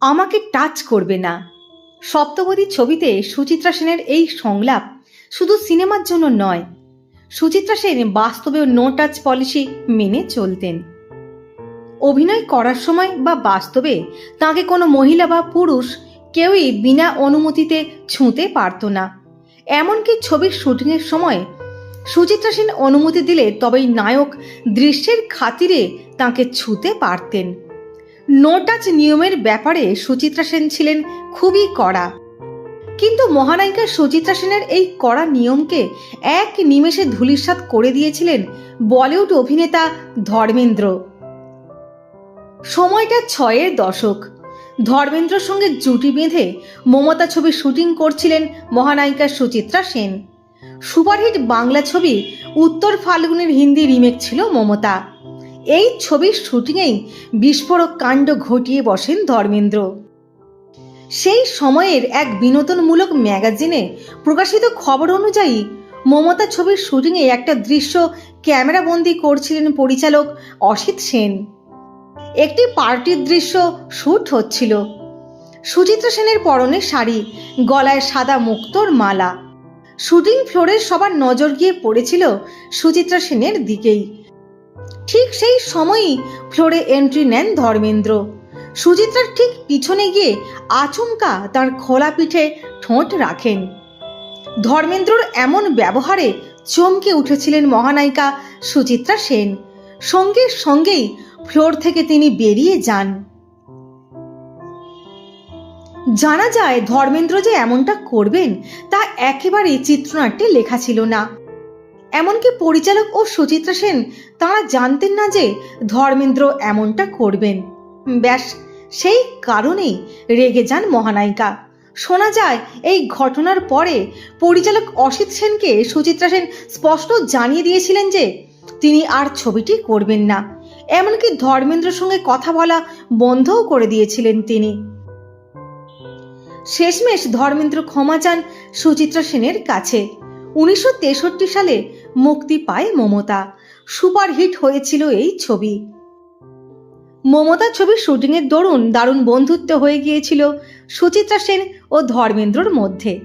আমাকে টাচ করবে না। সপ্তপদী ছবিতে সুচিত্রা সেনের এই সংলাপ শুধু সিনেমার জন্য নয়, সুচিত্রা সেন বাস্তবেও নো টাচ পলিসি মেনে চলতেন। অভিনয় করার সময় বা বাস্তবে তাকে কোনো মহিলা বা পুরুষ কেউই বিনা অনুমতিতে ছুঁতে পারত না। এমনকি ছবির শুটিংয়ের সময় সুচিত্রা সেন অনুমতি দিলে তবেই নায়ক দৃশ্যের খাতিরে তাকে ছুঁতে পারতেন। নো টাচ নিয়মের ব্যাপারে সুচিত্রা সেন ছিলেন খুবই কড়া। কিন্তু মহানায়িকা সুচিত্রা সেনের এই কড়া নিয়মকে এক নিমেষে ধূলিসাৎ করে দিয়েছিলেন বলিউড অভিনেতা ধর্মেন্দ্র। সময়টা ছয়ের দশক। ধর্মেন্দ্রর সঙ্গে জুটি বেঁধে মমতা ছবি শুটিং করছিলেন মহানায়িকা সুচিত্রা সেন। সুপারহিট বাংলা ছবি উত্তর ফাল্গুনের হিন্দি রিমেক ছিল মমতা। এই ছবির শুটিংয়েই বিস্ফোরক কাণ্ড ঘটিয়ে বসেন ধর্মেন্দ্র। সেই সময়ের এক বিনোদনমূলক ম্যাগাজিনে প্রকাশিত খবর অনুযায়ী মমতা ছবির শুটিংয়ে একটা দৃশ্য ক্যামেরাবন্দি করছিলেন পরিচালক অসিত সেন। একটি পার্টির দৃশ্য শ্যুট হচ্ছিল। সুচিত্রা সেনের পরনে শাড়ি, গলায় সাদা মুক্তোর মালা। শুটিং ফ্লোরের সবার নজর গিয়ে পড়েছিল সুচিত্রা সেনের দিকেই। ঠিক সেই সময়ই ফ্লোরে এন্ট্রি নেন ধর্মেন্দ্র। সুচিত্রার ঠিক পিছনে গিয়ে আচমকা তার খোলা পিঠে ঠোঁট রাখেন। ধর্মেন্দ্রর এমন ব্যবহারে চমকে উঠেছিলেন মহানায়িকা সুচিত্রা সেন। সঙ্গে সঙ্গেই ফ্লোর থেকে তিনি বেরিয়ে যান। জানা যায় ধর্মেন্দ্র যে এমনটা করবেন, তা একেবারেই চিত্রনাট্যে লেখা ছিল না। এমনকি পরিচালক ও সুচিত্রা সেন, তাঁরা জানতেন না যে ধর্মেন্দ্র এমনটা করবেন। ব্যাস, সেই কারণেই রেগে যান মহানায়িকা। শোনা যায়, এই ঘটনার পরে পরিচালক অসিত সেনকে সুচিত্রা সেন স্পষ্ট জানিয়ে দিয়েছিলেন যে তিনি আর ছবিটি করবেন না। এমনকি ধর্মেন্দ্রের সঙ্গে কথা বলা বন্ধও করে দিয়েছিলেন তিনি। শেষমেশ ধর্মেন্দ্র ক্ষমা চান সুচিত্রা সেনের কাছে। উনিশশো তেষট্টি সালে মুক্তি পায় মমতা। সুপারহিট হয়েছিল এই ছবি। মমতা ছবির শুটিংয়ের দরুন দারুণ বন্ধুত্ব হয়ে গিয়েছিল সুচিত্রা সেন ও ধর্মেন্দ্রর মধ্যে।